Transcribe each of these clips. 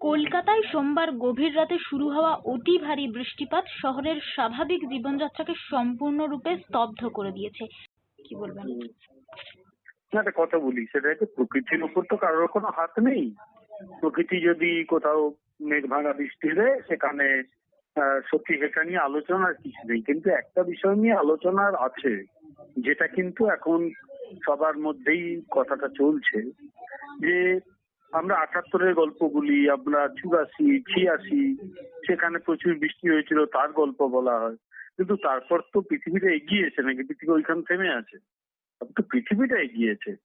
কলকাতায় সোমবার গভীর রাতে শুরু হওয়া অতি ভারী বৃষ্টিপাত শহরের স্বাভাবিক জীবনযাত্রাকে সম্পূর্ণরূপে স্তব্ধ করে দিয়েছে। কি বলবেন? না, একটা কথা বলি, সেটা হচ্ছে প্রকৃতির উপর তো কারোর কোনো হাত নেই। প্রকৃতি যদি কোথাও মেঘ ভাঙা বৃষ্টি দেয়, সেখানে সত্যি সেটা নিয়ে আলোচনার কিছু নেই। কিন্তু একটা বিষয় নিয়ে আলোচনার আছে, যেটা কিন্তু এখন সবার মধ্যেই কথাটা চলছে, যে আমরা আটাত্তরের গল্পগুলি আমরা চুরাশি ছিয়াশি সেখানে প্রচুর বৃষ্টি হয়েছিল তার গল্প বলা হয়। কিন্তু তারপর তো পৃথিবীটা এগিয়েছে নাকি? পৃথিবী ওইখান থেমে আছে। তো পৃথিবীটা এগিয়েছে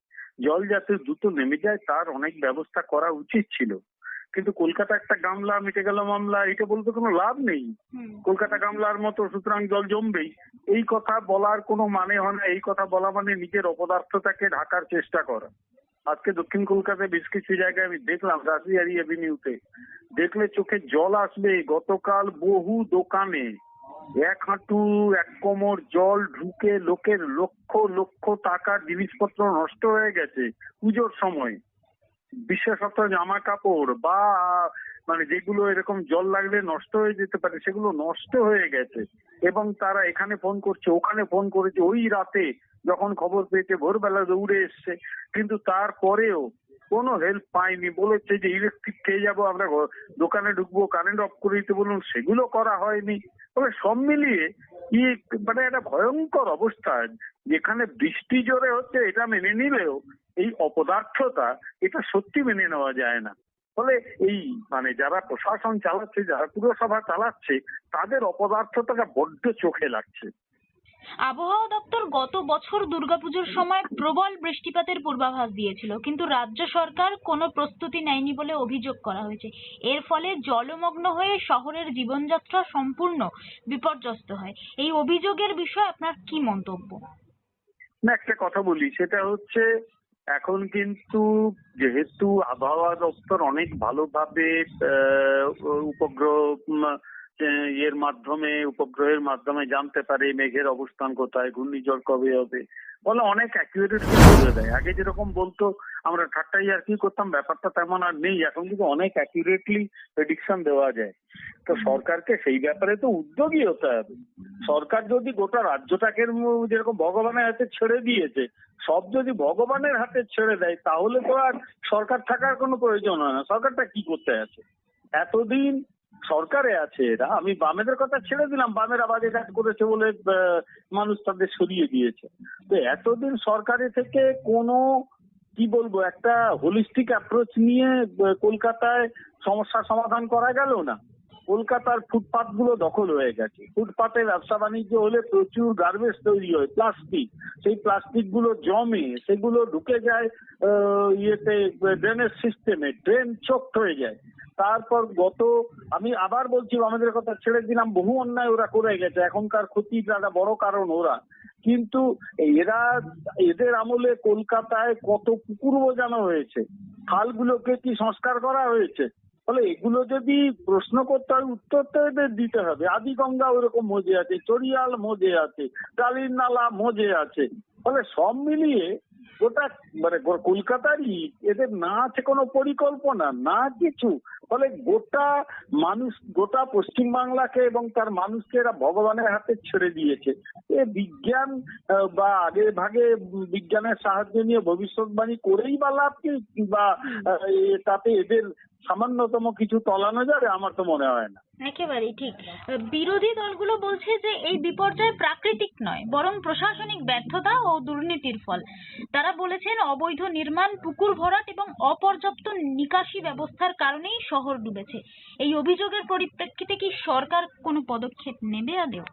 জল যাতে দ্রুত নেমে যায় তার অনেক ব্যবস্থা করা উচিত ছিল। কিন্তু কলকাতা একটা গামলা মিটে গেল মামলা এটা বলতে কোনো লাভ নেই। কলকাতা গামলার মতো সুতরাং জল জমবেই। এই কথা বলার কোনো মানে হয় না এই কথা বলা মানে নিজের অপদার্থতাকে ঢাকার চেষ্টা করা। আজকে দক্ষিণ কলকাতায় বেশ কিছু জায়গায় আমি দেখলাম রাসবিহারি এভিনিউতে দেখলে চোখে জল আসবে, গতকাল বহু দোকানে এক হাঁটু, এক কোমর জল ঢুকে লোকের লক্ষ লক্ষ টাকার জিনিসপত্র নষ্ট হয়ে গেছে, পুজোর সময়। বিশেষত জামা কাপড় বা মানে যেগুলো এরকম জল লাগলে নষ্ট হয়ে যেতে পারে, সেগুলো নষ্ট হয়ে গেছে। এবং তারা এখানে ফোন করছে, ওখানে ফোন করেছে, ওই রাতে যখন খবর পেয়েছে, ভোরবেলা দৌড়ে এসছে। কিন্তু তারপরেও কোনো হেল্প পাইনি বলেছে যে, ইলেকট্রিক খেয়ে যাব, আমরা দোকানে ঢুকবো কারেন্ট অফ করে দিতে বলুন। সেগুলো করা হয়নি। তবে সব মিলিয়ে কি মানে একটা ভয়ঙ্কর অবস্থা। যেখানে বৃষ্টি জোরে হচ্ছে, এটা মেনে নিলেও এই অপদার্থতা, এটা সত্যি মেনে নেওয়া যায় না। ফলে এই মানে যারা প্রশাসন চালাচ্ছে যারা পুরসভা চালাচ্ছে তাদের অপদার্থতাটা বড্ড চোখে লাগছে। আবহাওয়া দপ্তর গত বছর দুর্গাপুজোর সময় প্রবল বৃষ্টিপাতের পূর্বাভাস দিয়েছিল কিন্তু রাজ্য সরকার কোনো প্রস্তুতি নেয়নি বলে অভিযোগ করা হয়েছে। এর ফলে জলমগ্ন হয়ে শহরের জীবনযাত্রা সম্পূর্ণ বিপর্যস্ত হয়। এই অভিযোগের বিষয়ে আপনার কি মন্তব্য? না একটা কথা বলি সেটা হচ্ছে এখন কিন্তু যেহেতু আবহাওয়া দপ্তর অনেক ভালোভাবে উপগ্রহ এর মাধ্যমে উপগ্রহের মাধ্যমে জানতে পারে মেঘের অবস্থান কোথায় ঘূর্ণিঝড় কবে হবে। বলে অনেক অ্যাকুরেটলি বলে দেয়। আগে যেরকম বলতো আমরা ঠাট্টাই আর কি করতাম ব্যাপারটা তেমন আর নেই। এখন কিন্তু অনেক অ্যাকিউরেটলি প্রেডিকশন দেওয়া যায়। তো সরকারকে সেই ব্যাপারে তো উদ্যোগী হতে হবে। সরকার যদি গোটা রাজ্যটাকে যেরকম ভগবানের হাতে ছেড়ে দিয়েছে, সব যদি ভগবানের হাতে ছেড়ে দেয়, তাহলে তো আর সরকার থাকার কোনো প্রয়োজন হয় না। সরকারটা কি করতে আছে? এতদিন সরকারে আছে এরা। আমি বামেদের কথা ছেড়ে দিলাম, বামেরা বাজে কাজ করেছে বলে মানুষ তাদের সরিয়ে দিয়েছে। তো এতদিন সরকারে থেকে কোনো, কি বলব, একটা হোলিস্টিক অ্যাপ্রোচ নিয়ে কলকাতায় সমস্যার সমাধান করা গেল না? কলকাতার ফুটপাতগুলো দখল হয়ে গেছে। ফুটপাতে ব্যবসা বাণিজ্য হলে প্রচুর গার্বেজ তৈরি হয় প্লাস্টিক সেই প্লাস্টিকগুলো জমে, সেগুলো ঢুকে যায় ইয়েতে ড্রেনের সিস্টেমে ড্রেন চোক্ট হয়ে যায়। তারপর গত, আমি আবার বলছি আমাদের কথা, ছেড়ে দিলাম, বহু অন্যায় ওরা করে গেছে, এখনকার ক্ষতির একটা বড় কারণ ওরা। কিন্তু এরা, এদের আমলে কলকাতায় কত পুকুর বোঝানো হয়েছে। খালগুলোকে কি সংস্কার করা হয়েছে? ফলে এগুলো যদি প্রশ্ন করতে হয়, উত্তর তো এদের দিতে হবে। আদি গঙ্গা ওরকম মজে আছে, চড়িয়াল মজে আছে কালীর নালা মজে আছে। ফলে সব মিলিয়ে গোটা মানে কলকাতারই এদের না আছে কোনো পরিকল্পনা, না কিছু। ফলে গোটা মানুষ, গোটা পশ্চিমবাংলাকে এবং তার মানুষকে এরা ভগবানের হাতে ছেড়ে দিয়েছে। এ বিজ্ঞান বা আগে ভাগে বিজ্ঞানের সাহায্য নিয়ে ভবিষ্যৎবাণী করেই বা লাভ কি? বা তাতে এদের সামান্যতম কিছু তলানো যাবে? আমার তো মনে হয় না। একেবারেই ঠিক। বিরোধী দলগুলো বলছে যে এই বিপর্যয় প্রাকৃতিক নয়, বরং প্রশাসনিক ব্যর্থতা ও দুর্নীতির ফল। তারা বলেছেন অবৈধ নির্মাণ, পুকুর ভরাট এবং অপর্যাপ্ত নিকাশি ব্যবস্থার কারণেই শহর ডুবেছে। এই অভিযোগের পরিপ্রেক্ষিতে কি সরকার কোনো পদক্ষেপ নেবে আদেও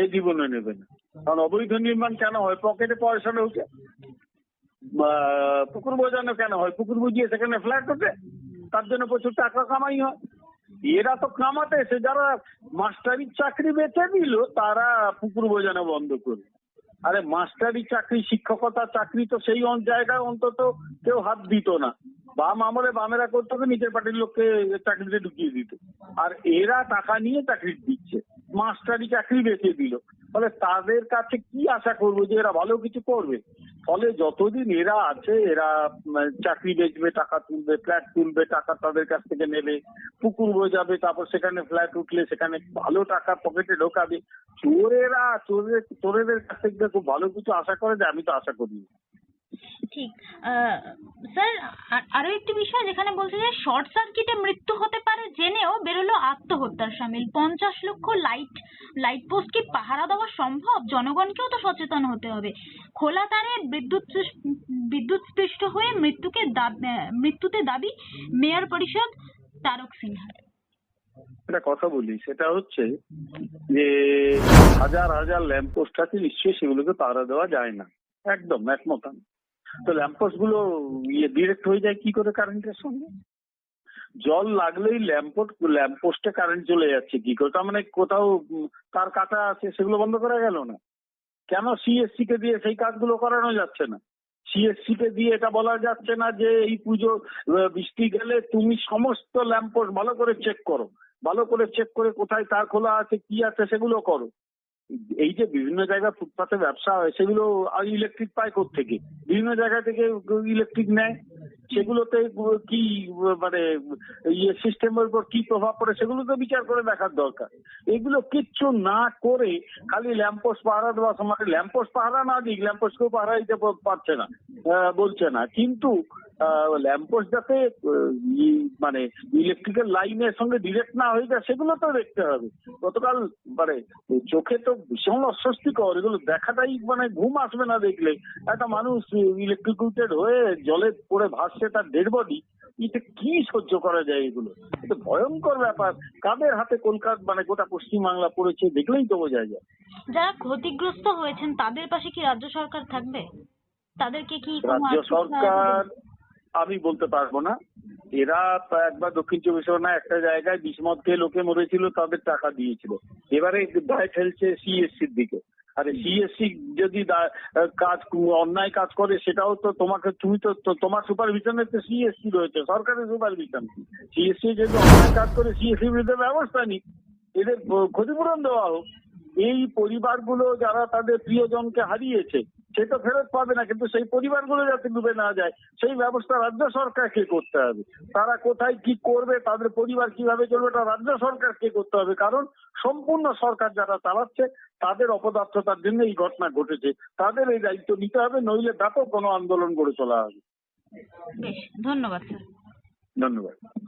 এই জীবনে নেবে না। কারণ অবৈধ নির্মাণ কেন হয়? পকেটে পয়সা ঢোকে। পুকুর বোঝানো কেন হয়? পুকুর বুঝিয়ে সেখানে ফ্ল্যাট ওঠে। তার জন্য প্রচুর টাকা কামাই হয়। এরা তো কামাতে এসে যারা মাস্টারির চাকরি বেঁচে দিল, তারা পুকুর বোঝানো বন্ধ করবে। আরে মাস্টারি চাকরি, শিক্ষকতা চাকরি তো সেই জায়গায় অন্তত কেউ হাত দিত না। বাম আমলে বামেরা করতো নিজের পার্টির লোককে চাকরিতে ঢুকিয়ে দিত। আর এরা টাকা নিয়ে চাকরি দিচ্ছে, মাস্টারি চাকরি বেঁচে দিল। ফলে তাদের কাছে কি আশা করব যে এরা ভালো কিছু করবে? ফলে যতদিন এরা আছে, এরা চাকরি বেচবে, টাকা তুলবে ফ্ল্যাট তুলবে, টাকা তাদের কাছ থেকে নেবে, পুকুর বোঝাবে তারপর সেখানে ফ্ল্যাট উঠলে সেখানে ভালো টাকা পকেটে ঢোকাবে চোরেরা চোরের চোরেদের কাছ থেকে খুব ভালো কিছু আশা করে যে আমি তো আশা করি। ঠিক। স্যার, আর- আরও একটি বিষয় যেখানে বলছে যে শর্ট সার্কিটে মৃত্যু হতে পারে জেনেও বেরোলো আত্মহত্যার সামিল। পঞ্চাশ লক্ষ লাইট লাইট পোস্ট কি পাহারা দেওয়া সম্ভব? জনগণকেও তো সচেতন হতে হবে। খোলা তারে বিদ্যুৎ বিদ্যুৎ স্পৃষ্ট হয়ে মৃত্যুকে মৃত্যুতে দাবি মেয়র পরিষদ তারক সিনহার একটা কথা বলি, সেটা হচ্ছে যে হাজার হাজার ল্যাম্পপোস্ট আছে, নিশ্চয়ই সেগুলোকে পাহারা দেওয়া যায় না। একদম একমত আমি। তো ল্যাম্পপোস্টগুলো ইয়ে ডিরেক্ট হয়ে যায় কি করে কারেন্টের সঙ্গে? জল লাগলেই ল্যাম্পোস্ট ল্যাম্পপোস্টে কারেন্ট চলে যাচ্ছে কি করে? তার মানে কোথাও তার কাটা আছে, সেগুলো বন্ধ করা গেল না? কেন সিএসসি কে দিয়ে সেই কাজগুলো করানো যাচ্ছে না? সিএসসি কে দিয়ে এটা বলা যাচ্ছে না যে এই পুজো বৃষ্টি গেলে তুমি সমস্ত ল্যাম্পপোস্ট ভালো করে চেক করো। ভালো করে চেক করে কোথায় তার খোলা আছে, কি আছে, সেগুলো করো। এই যে বিভিন্ন জায়গায় ফুটপাতে ব্যবসা হয়, সেগুলো ইলেকট্রিক পায় থেকে বিভিন্ন জায়গা থেকে ইলেকট্রিক নেয়। সেগুলোতে কি মানে ইয়ে সিস্টেমের উপর কি প্রভাব পড়ে, সেগুলো তো বিচার করে দেখার দরকার। এগুলো কিচ্ছু না করে খালি ল্যাম্পোস্ট পাহারা দেওয়া সময়। ল্যাম্পোস্ট পাহারা না দিক ল্যাম্পোস্টকেও পাহারা দিতে পারছে না বলছে না। কিন্তু ল্যাম্পোস্ট যাতে মানে ইলেকট্রিক্যাল লাইনের সঙ্গে ডিরেক্ট না হয়ে যায় সেগুলো তো দেখতে হবে। গতকাল মানে চোখে তো ভীষণ অস্বস্তিকর এগুলো দেখাটাই মানে ঘুম আসবে না দেখলে। একটা মানুষ ইলেকট্রিকুটেড হয়ে জলে পড়ে ভাসছে তার ডেড বডি এটা কি সহ্য করা যায় এগুলো? এটা ভয়ঙ্কর ব্যাপার। কাদের হাতে কলকাতা মানে গোটা পশ্চিমবাংলা পড়েছে দেখলেই তো বোঝা যায়। যারা ক্ষতিগ্রস্ত হয়েছেন তাদের পাশে কি রাজ্য সরকার থাকবে? তাদেরকে কি রাজ্য সরকার আমি বলতে পারব না। এরা একবার দক্ষিণ চব্বিশ পরগনা একটা জায়গায় বিষমত খেয়ে লোকে মরেছিল, তাদের টাকা দিয়েছিল। এবারে দায় ফেলছে সিএসসির দিকে। আরে সিএসসি যদি কাজ অন্যায় কাজ করে, সেটাও তো তোমাকে, তুমি তো তোমার সুপারভিশনে তো সিএসসি রয়েছে, সরকারের সুপারভিশন সিএসসি যদি অন্যায় কাজ করে, সিএসসির বিরুদ্ধে ব্যবস্থা নিক। এদের ক্ষতিপূরণ দেওয়া হোক। এই পরিবারগুলো যারা তাদের প্রিয়জনকে হারিয়েছে সে তো ফেরত পাবে না কিন্তু সেই পরিবারগুলো যাতে ডুবে না যায় সেই ব্যবস্থা রাজ্য সরকারকে করতে হবে? তারা কোথায় কি করবে তাদের পরিবার কীভাবে চলবে এটা রাজ্য সরকারকে করতে হবে? কারণ সম্পূর্ণ সরকার যারা চালাচ্ছে তাদের অপদার্থতার জন্য এই ঘটনা ঘটেছে। তাদের এই দায়িত্ব নিতে হবে নইলে ব্যাপক কোনো আন্দোলন গড়ে তোলা হবে। ধন্যবাদ স্যার। ধন্যবাদ।